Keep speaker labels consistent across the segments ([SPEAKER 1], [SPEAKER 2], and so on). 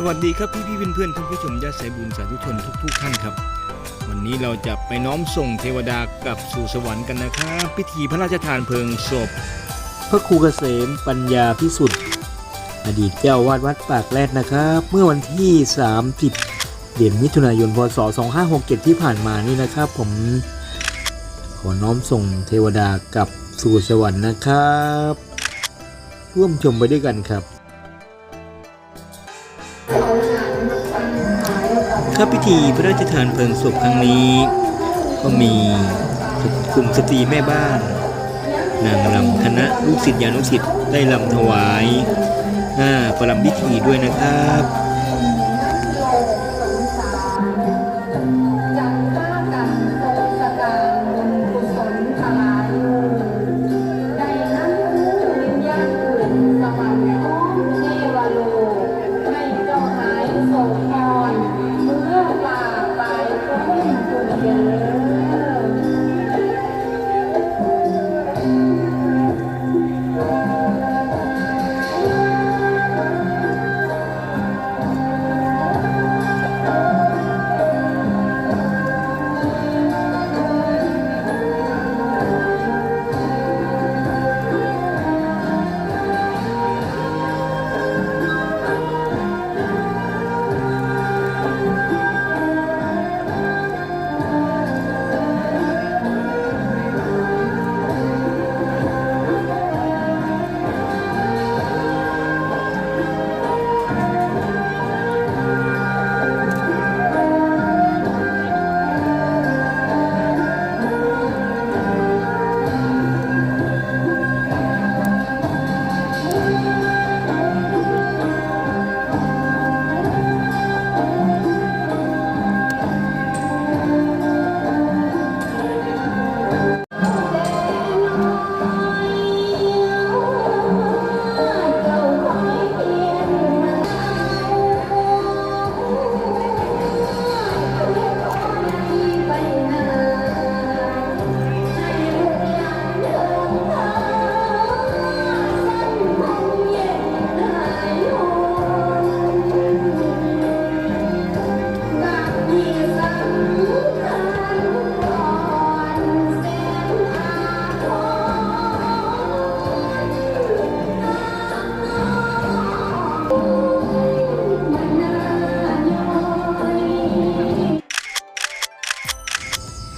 [SPEAKER 1] สวัสดีครับพี่พี่ๆเพื่อนท่านผู้ชมญาติสายบุญสาธุชนทุกๆท่านครับ วันนี้เราจะไปน้อมส่งเทวดากลับสู่สวรรค์กันนะครับพิธีพระราชทานเพลิงศพ
[SPEAKER 2] พระครูเกษมปัญญาพิสุทธิ์อดีตเจ้าวาดวัดปากแรดนะครับ เมื่อวันที่ 30 เดือนมิถุนายนพศ 2567 ที่ผ่านมานี่นะครับ ผมขอน้อมส่งเทวดากลับสู่สวรรค์นะครับ ร่วมชมไปด้วยกันครับ
[SPEAKER 1] ข้าพิธีพระราชทานเพลิงศพครั้งนี้ ก็มีกลุ่มสตรีแม่บ้าน นางรำคณะลูกศิษยานุศิษย์ได้รำถวายหน้าประลำพิธีด้วยนะครับ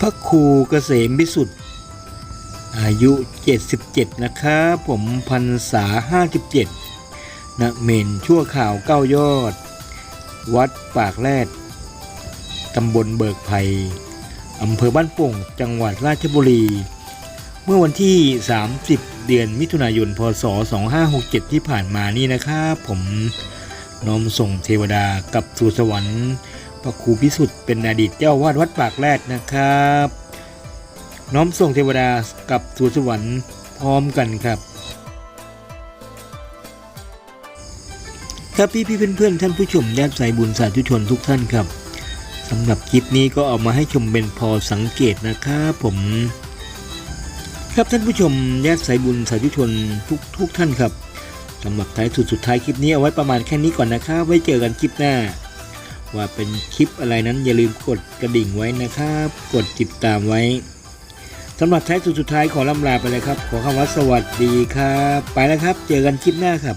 [SPEAKER 3] ระ
[SPEAKER 1] ครูเกษมพิสุทธิ์ อายุ 77 นะครับผมพรรษา 57นะเมนชั่วข่าวเก้ายอด วัดปากแรดตำบลเบิกไผ่อำเภอบ้านโป่งจังหวัดราชบุรี เมื่อวันที่ 30 เดือนมิถุนายน พศ 2567 ที่ผ่านมานี่นะครับผมน้อมส่งเทวดากับสู่สวรรค์ พระครูพิสุทธิ์เป็นอดีตเจ้าวาดวัดปากแรดนะครับ น้อมส่งเทวดากับสู่สวรรค์พร้อมกันครับครับพี่พี่เพื่อนเพื่อนท่านผู้ชมญาติสายบุญสาธุชนทุกท่านครับสำหรับคลิปนี้ก็เอามาให้ชมเป็นพอสังเกตนะครับผม ครับท่านผู้ชมญาติสายบุญสาธุชนทุกทุกท่านครับสำหรับท้ายสุดสุดท้ายคลิปนี้เอาไว้ประมาณแค่นี้ก่อนนะครับไว้เจอกันคลิปหน้า ว่าเป็นคลิปอะไรนั้นอย่าลืมกดกระดิ่งไว้นะครับ กดติดตามไว้สำหรับท้ายสุดสุดท้ายขอล่ำลาไปเลยครับ ขอคำว่าสวัสดีครับ ไปแล้วครับ เจอกันคลิปหน้าครับ